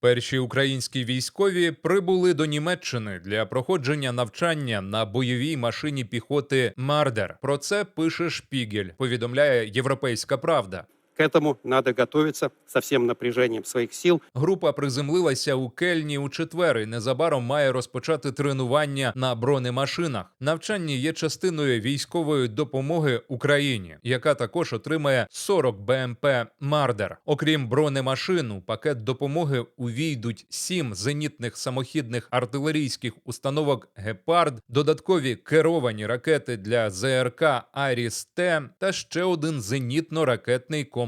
Перші українські військові прибули до Німеччини для проходження навчання на бойовій машині піхоти Мардер. Про це пише Шпігель. Повідомляє Європейська Правда. К этому надо готовиться со всем напряжением своих сил. Група приземлилася у Кельні у четвер і незабаром має розпочати тренування на бронемашинах. Навчання є частиною військової допомоги Україні, яка також отримає 40 БМП Мардер. Окрім бронемашин, у пакет допомоги увійдуть сім зенітних самохідних артилерійських установок Гепард, додаткові керовані ракети для ЗРК Айріс Т та ще один зенітно-ракетний комплекс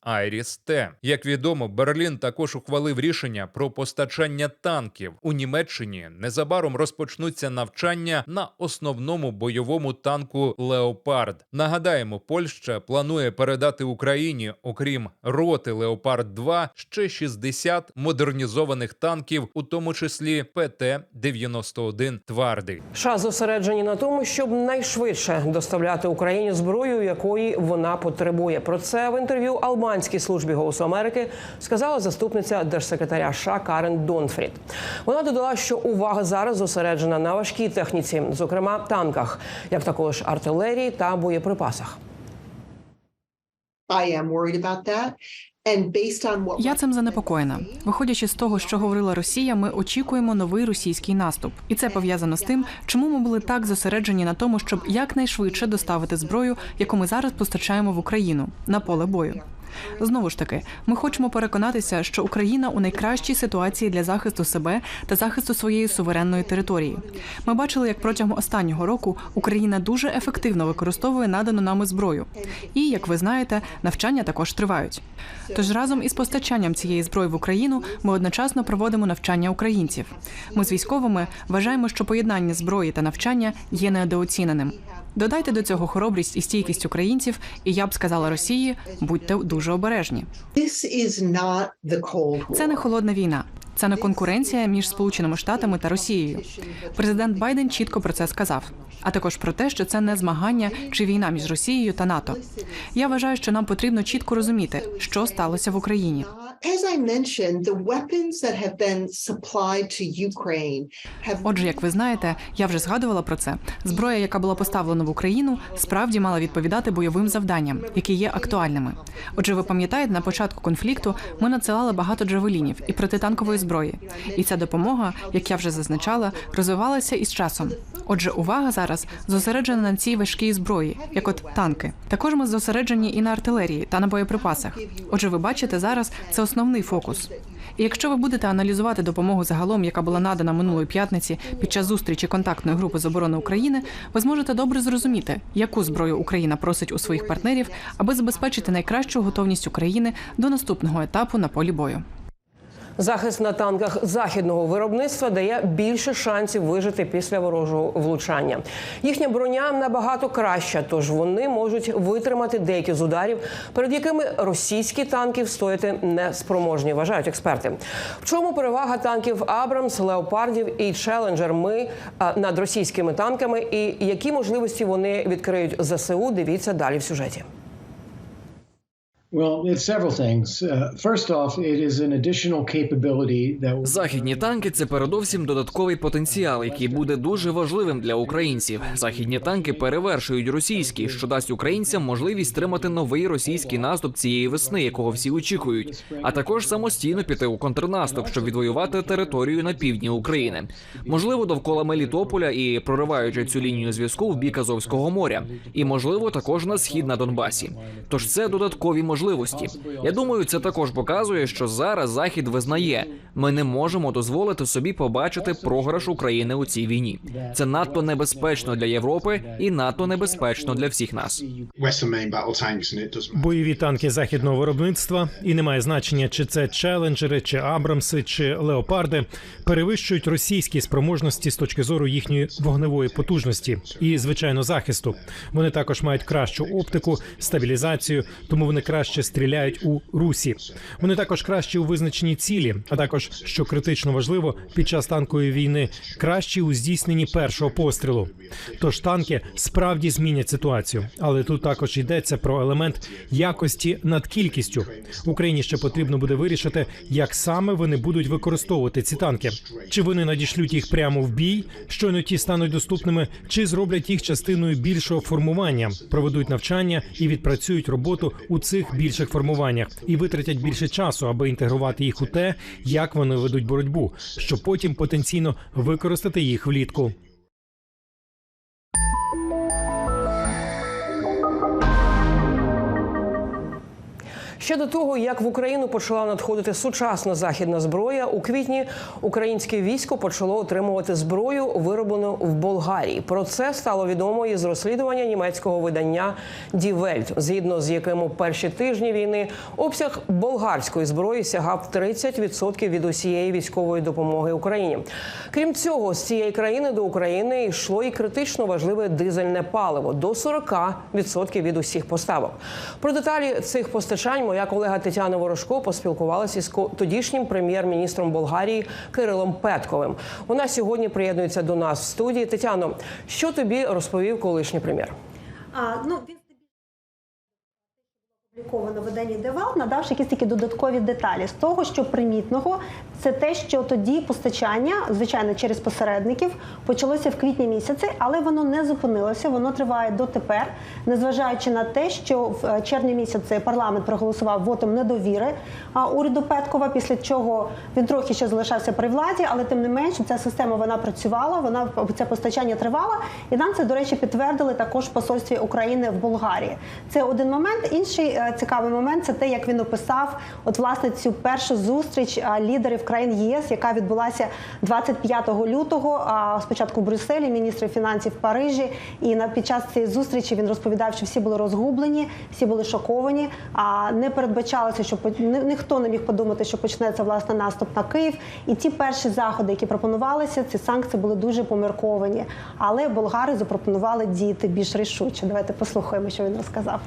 Айріс Т. Як відомо, Берлін також ухвалив рішення про постачання танків у Німеччині. Незабаром розпочнуться навчання на основному бойовому танку Леопард. Нагадаємо, Польща планує передати Україні, окрім роти Леопард 2 ще 60 модернізованих танків, у тому числі ПТ 91 Твардий. США зосереджені на тому, щоб найшвидше доставляти Україні зброю, якої вона потребує. Про це в інтерв'ю Албанській службі голосу Америки сказала заступниця держсекретаря США Карен Донфрід. Вона додала, що увага зараз зосереджена на важкій техніці, зокрема танках, як також артилерії та боєприпасах. Я цим занепокоєна. Виходячи з того, що говорила Росія, ми очікуємо новий російський наступ, і це пов'язано з тим, чому ми були так зосереджені на тому, щоб якнайшвидше доставити зброю, яку ми зараз постачаємо в Україну на поле бою. Знову ж таки, ми хочемо переконатися, що Україна у найкращій ситуації для захисту себе та захисту своєї суверенної території. Ми бачили, як протягом останнього року Україна дуже ефективно використовує надану нами зброю. І як ви знаєте, навчання також тривають. Тож разом із постачанням цієї зброї в Україну ми одночасно проводимо навчання українців. Ми з військовими вважаємо, що поєднання зброї та навчання є недооціненим. Додайте до цього хоробрість і стійкість українців, і я б сказала Росії: будьте дуже обережні. Це не холодна війна. Це не конкуренція між Сполученими Штатами та Росією. Президент Байден чітко про це сказав. А також про те, що це не змагання чи війна між Росією та НАТО. Я вважаю, що нам потрібно чітко розуміти, що сталося в Україні. As Отже, як ви знаєте, я вже згадувала про це. Зброя, яка була поставлена в Україну, справді мала відповідати бойовим завданням, які є актуальними. Отже, ви пам'ятаєте, на початку конфлікту ми надсилали багато джавелінів і протитанкової зброї. І ця допомога, як я вже зазначала, розвивалася із часом. Отже, увага зараз зосереджена на цій важкій зброї, як от танки. Також ми зосереджені і на артилерії та на боєприпасах. Отже, ви бачите зараз це основний фокус. І якщо ви будете аналізувати допомогу загалом, яка була надана минулої п'ятниці під час зустрічі контактної групи з оборони України, ви зможете добре зрозуміти, яку зброю Україна просить у своїх партнерів, аби забезпечити найкращу готовність України до наступного етапу на полі бою. Захист на танках західного виробництва дає більше шансів вижити після ворожого влучання. Їхня броня набагато краща, тож вони можуть витримати деякі з ударів, перед якими російські танки встояти не спроможні, вважають експерти. В чому перевага танків Абрамс, Леопардів і Челенджер ми над російськими танками, і які можливості вони відкриють ЗСУ? Дивіться далі в сюжеті. Well, it's several. Uh, Західні танки це передовсім додатковий потенціал, який буде дуже важливим для українців. Західні танки перевершують російські, що дасть українцям можливість стримати новий російський наступ цієї весни, якого всі очікують, а також самостійно піти у контрнаступ, щоб відвоювати територію на півдні України. Можливо, довкола Мелітополя і прориваючи цю лінію зв'язку в бік Азовського моря, і можливо також на схід на Донбасі. Тож це додаткові можливості. Я думаю, це також показує, що зараз Захід визнає, ми не можемо дозволити собі побачити програш України у цій війні. Це надто небезпечно для Європи і надто небезпечно для всіх нас. Бойові танки західного виробництва, і немає значення, чи це челенджери, чи Абрамси, чи леопарди, перевищують російські спроможності з точки зору їхньої вогневої потужності і, звичайно, захисту. Вони також мають кращу оптику, стабілізацію, тому вони краще краще стріляють у русі. Вони також кращі у визначенні цілі, а також що критично важливо під час танкової війни, кращі у здійсненні першого пострілу. Тож танки справді змінять ситуацію, але тут також йдеться про елемент якості над кількістю. Україні ще потрібно буде вирішити, як саме вони будуть використовувати ці танки. Чи вони надішлють їх прямо в бій, щойно ті стануть доступними, чи зроблять їх частиною більшого формування, проведуть навчання і відпрацюють роботу у цих більших формуваннях і витратять більше часу, аби інтегрувати їх у те, як вони ведуть боротьбу, щоб потім потенційно використати їх влітку. Щодо того, як в Україну почала надходити сучасна західна зброя, у квітні українське військо почало отримувати зброю, вироблену в Болгарії. Про це стало відомо із розслідування німецького видання Welt, згідно з яким у перші тижні війни обсяг болгарської зброї сягав 30% від усієї військової допомоги Україні. Крім цього, з цієї країни до України йшло і критично важливе дизельне паливо до 40% від усіх поставок. Про деталі цих постачань моя колега Тетяна Ворожко поспілкувалася ко- тодішнім прем'єр-міністром Болгарії Кирилом Петковим. Вона сьогодні приєднується до нас в студії. Тетяно, що тобі розповів колишній прем'єр? А, ну, він опубліковано виданні Девал, надавши якісь такі додаткові деталі з того, що примітного, це те, що тоді постачання, звичайно, через посередників, почалося в квітні місяці, але воно не зупинилося, воно триває дотепер, незважаючи на те, що в е, червні місяці парламент проголосував вотом недовіри уряду Петкова, після чого він трохи ще залишався при владі, але тим не менше ця система вона працювала, вона це постачання тривало, і нам це, до речі, підтвердили також в посольстві України в Болгарії. Це один момент. Інший е, цікавий момент це те, як він описав от власне цю першу зустріч лідерів країн ЄС, яка відбулася 25 лютого. А спочатку в Брюсселі, міністри фінансів Парижі. І на під час цієї зустрічі він розповідав, що всі були розгублені, всі були шоковані. А не передбачалося, що ніхто не міг подумати, що почнеться власне наступ на Київ. І ті перші заходи, які пропонувалися, ці санкції були дуже помірковані. Але болгари запропонували діяти більш рішуче. Давайте послухаємо, що він розказав.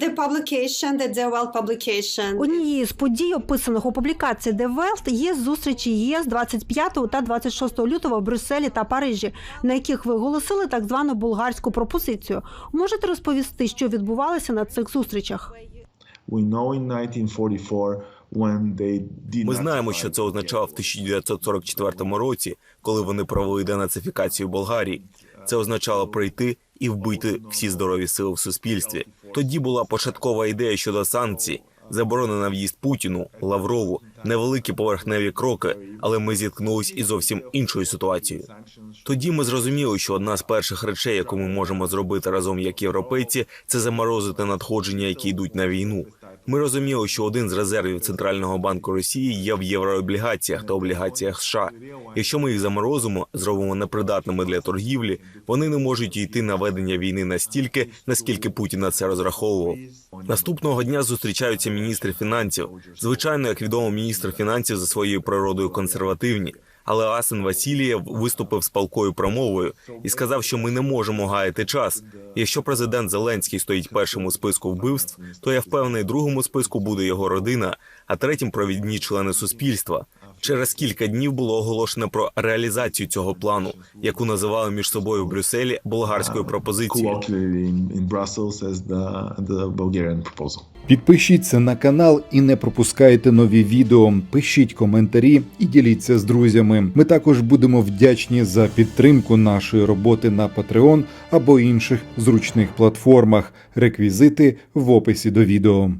The publication, the Dewell publication. Однією з подій, описаних у публікації The Welt, є зустрічі ЄС 25 та 26 лютого в Брюсселі та Парижі, на яких ви оголосили так звану болгарську пропозицію. Можете розповісти, що відбувалося на цих зустрічах? We know in 1944 when they did Ми знаємо, що це означало в 1944 році, коли вони провели денацифікацію Болгарії. Це означало прийти і вбити всі здорові сили в суспільстві. Тоді була початкова ідея щодо санкцій, заборонена в'їзд Путіну, Лаврову, невеликі поверхневі кроки, але ми зіткнулись із зовсім іншою ситуацією. Тоді ми зрозуміли, що одна з перших речей, яку ми можемо зробити разом як європейці, це заморозити надходження, які йдуть на війну. Ми розуміли, що один з резервів центрального банку Росії є в єврооблігаціях та облігаціях США. Якщо ми їх заморозимо, зробимо непридатними для торгівлі, вони не можуть йти на ведення війни настільки, наскільки Путін на це розраховував. Наступного дня зустрічаються міністри фінансів. Звичайно, як відомо, міністр фінансів за своєю природою консервативні. Але Асен Васілієв виступив з палкою промовою і сказав, що ми не можемо гаяти час. Якщо президент Зеленський стоїть першим у списку вбивств, то я впевнений, другому списку буде його родина, а третім провідні члени суспільства. Через кілька днів було оголошено про реалізацію цього плану, яку називали між собою в Брюсселі болгарською пропозицією. Bulgarian proposal. Підпишіться на канал і не пропускайте нові відео. Пишіть коментарі і діліться з друзями. Ми також будемо вдячні за підтримку нашої роботи на Patreon або інших зручних платформах. Реквізити в описі до відео.